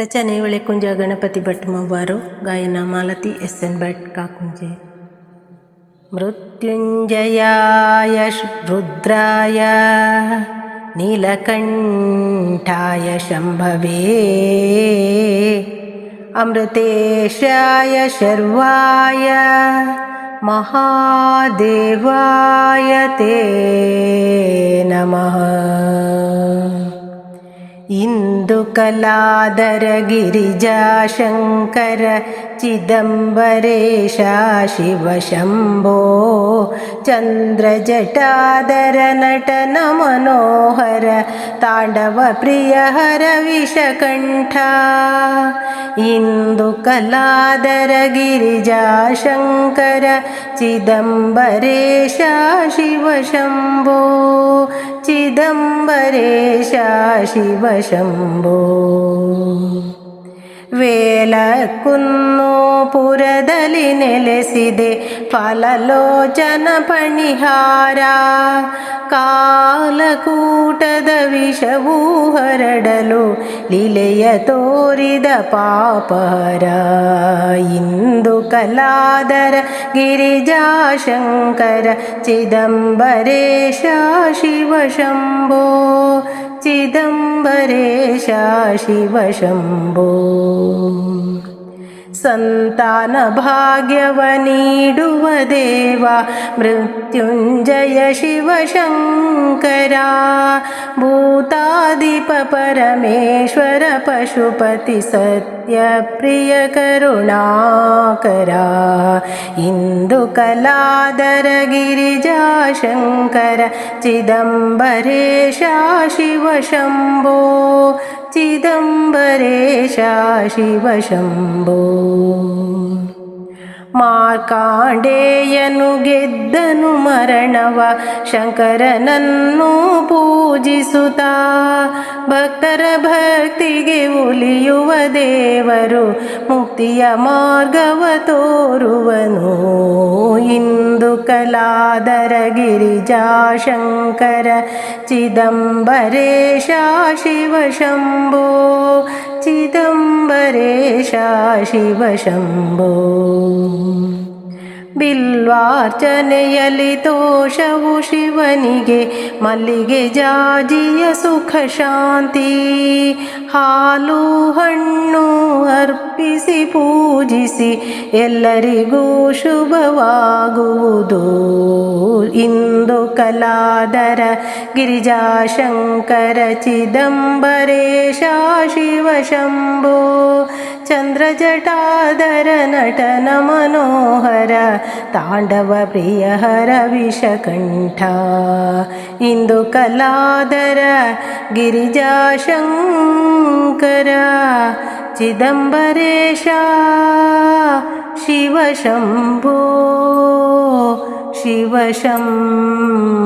ರಚನೆ ಒಳೆಕುಂಜ ಗಣಪತಿ ಭಟ್ ಮವ್ವಾರು ಗಾಯನ Malathi S N Bhat Kakunje ಮೃತ್ಯುಂಜಯಾಯ ಶ್- ರುದ್ರಾಯ ನೀಲಕಂಠಾಯ ಶಂಭವೇ ಅಮೃತೇಶಾಯ ಶರ್ವಾಯ ಮಹಾದೇವಾಯ ತೇ ನಮಃ ಇಂದು कलादरगिरिजाशङ्कर चिदम्बरेशा शिवशम्भो चन्द्रजटादर नटनमनोहर ताण्डवप्रियहर विषकण्ठा इन्दुकलादर गिरिजाशङ्कर चिदम्बरेशा शिवशम्भो चिदम्बरेशा शिवशम्भो ವೇಲಕ್ಕುನ್ನು ಪುರದಲ್ಲಿ ನೆಲೆಸಿದೆ ಫಲಲೋಚನ ಪಣಿಹಾರ. ಕಾಲಕೂಟದ ವಿಷವೂ ಹರಡಲು ಲೀಲೆಯ ತೋರಿದ ಪಾಪರ ಇನ್ನು कलादर गिरिजाशङ्कर चिदम्बरेशा शिवशम्भो चिदम्बरेशा शिवशम्भो सन्तानभाग्यवनीडुव देवा शम्भो मृत्युञ्जय शिवशङ्करा भूताधिपपरमेश्वर पशुपतिसत्यप्रियकरुणाकरा हिन्दुकलादरगिरिजाशङ्कर चिदम्बरे शा शिवशम्भो चिदम्बरे शा शिव शम्भो ಮಾರ್ಕಾಂಡೇಯನು ಗೆದ್ದನು ಮರಣವ ಶಂಕರನನ್ನು ಪೂಜಿಸುತ್ತಾ ಭಕ್ತರ ಭಕ್ತಿಗೆ ಉಲಿಯುವ ದೇವರು ಮುಕ್ತಿಯ ಮಾರ್ಗವ ತೋರುವನು ಇಂದು ಕಲಾದರ ಗಿರಿಜಾಶಂಕರ ಚಿದಂಬರೇಶ ಶಿವ चिदम्बरेशा शिवशम्भो। ಬಿಲ್ವಾರ್ಚನೆಯಲ್ಲಿ ತೋಷವು ಶಿವನಿಗೆ, ಮಲ್ಲಿಗೆ ಜಾಜಿಯ ಸುಖ ಶಾಂತಿ. ಹಾಲು, ಹಣ್ಣು ಅರ್ಪಿಸಿ ಪೂಜಿಸಿ, ಎಲ್ಲರಿಗೂ ಶುಭವಾಗುವುದು. ಇಂದು ಕಲಾದರ ಗಿರಿಜಾಶಂಕರ ಚಿದಂಬರೇಶ ಶಿವ ಶಂಭೋ. ಚಂದ್ರಜಟಾದರ ನಟನ ಮನೋಹರ ताण्डवप्रियहरविषकण्ठ इन्दुकलादर गिरिजाशङ्कर चिदम्बरेशा शिवशम्भो शिवशम्